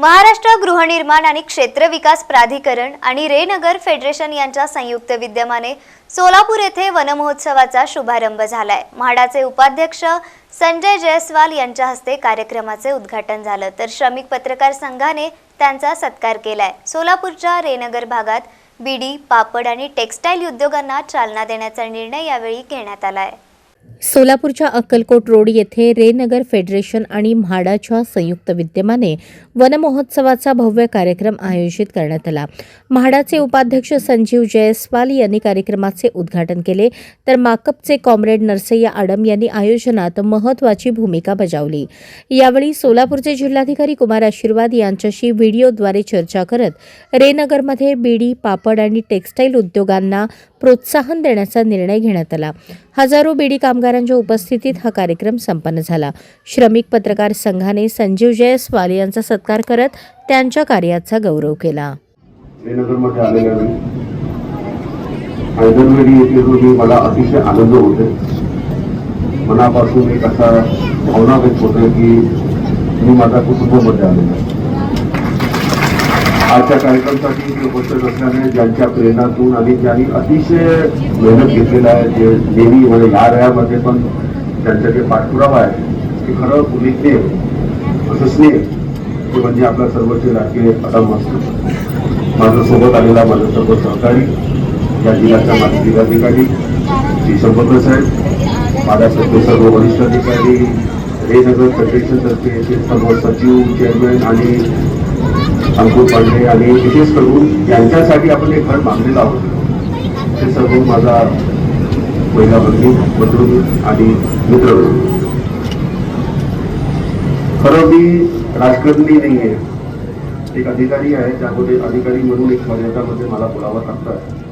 महाराष्ट्र गृहनिर्माण आणि क्षेत्र विकास प्राधिकरण आणि रेनगर फेडरेशन यांच्या संयुक्त विद्यमाने सोलापूर येथे वनमहोत्सवाचा शुभारंभ झालाय. म्हाडाचे उपाध्यक्ष संजय जयस्वाल यांच्या हस्ते कार्यक्रमाचे उद्घाटन झालं. तर श्रमिक पत्रकार संघाने त्यांचा सत्कार केलाय. सोलापूरच्या रेनगर भागात बीडी पापड आणि टेक्स्टाईल उद्योगांना चालना देण्याचा निर्णय यावेळी घेण्यात आलाय. सोलापूरच्या अक्कलकोट रोड येथे रेनगर फेडरेशन आणि म्हाडाच्या संयुक्त विद्यमाने वनमहोत्सवाचा भव्य कार्यक्रम आयोजित करण्यात आला. म्हाडाचे उपाध्यक्ष संजीव जयस्वाल यांनी कार्यक्रमाचे उद्घाटन केले. तर माकपचे कॉम्रेड नरसय्या आडम यांनी आयोजनात महत्वाची भूमिका बजावली. यावेळी सोलापूरचे जिल्हाधिकारी कुमार आशीर्वाद यांच्याशी व्हिडिओद्वारे चर्चा करत रेनगरमध्ये बीडी पापड आणि टेक्स्टाईल उद्योगांना प्रोत्साहन देण्याचा निर्णय घेण्यात आला. हजारो बीडी कामगारांच्या उपस्थितीत हा कार्यक्रम संपन्न झाला. श्रमिक पत्रकार संघाने संजीव जयस्वाल यांचा सत्कार करत त्यांच्या कार्याचा गौरव केला. हैदरवेडी येथे जो मला अतिशय आनंद होते मनापासून एक असा भावना व्यक्त होते की मी माझ्या कुटुंबामध्ये आलेलो आहे. आजच्या कार्यक्रमासाठी मी उपस्थित असल्याने ज्यांच्या प्रेरणातून आणि ज्यांनी अतिशय मेहनत घेतलेला आहे जे देवी म्हणजे या रयामध्ये पण त्यांचा जे पाठपुरावा आहे ते खरं उल्लेखनीय असं स्नेह ते म्हणजे आपला सर्वोच्च राजकीय पदम असतो माझं सोबत आलेला माझं सर्व सहकारी या जिल्ह्याच्या माझे जिल्हाधिकारी श्री संपत्र साहेब माझ्या सर्व वरिष्ठ अधिकारी रेनगर फेडरेशनतर्फे सर्व सचिव चेअरमॅन आणि अंकुर पांडे आणि विशेष करून यांच्यासाठी आपण एक घर बांधलेलं आहोत. ते सर्व माझा महिला भगिनी बंधू आणि मित्र खरं मी राजकारणी नाही आहे. एक अधिकारी आहे त्यामध्ये अधिकारी म्हणून एक मर्यादामध्ये मला बोलावं लागतं.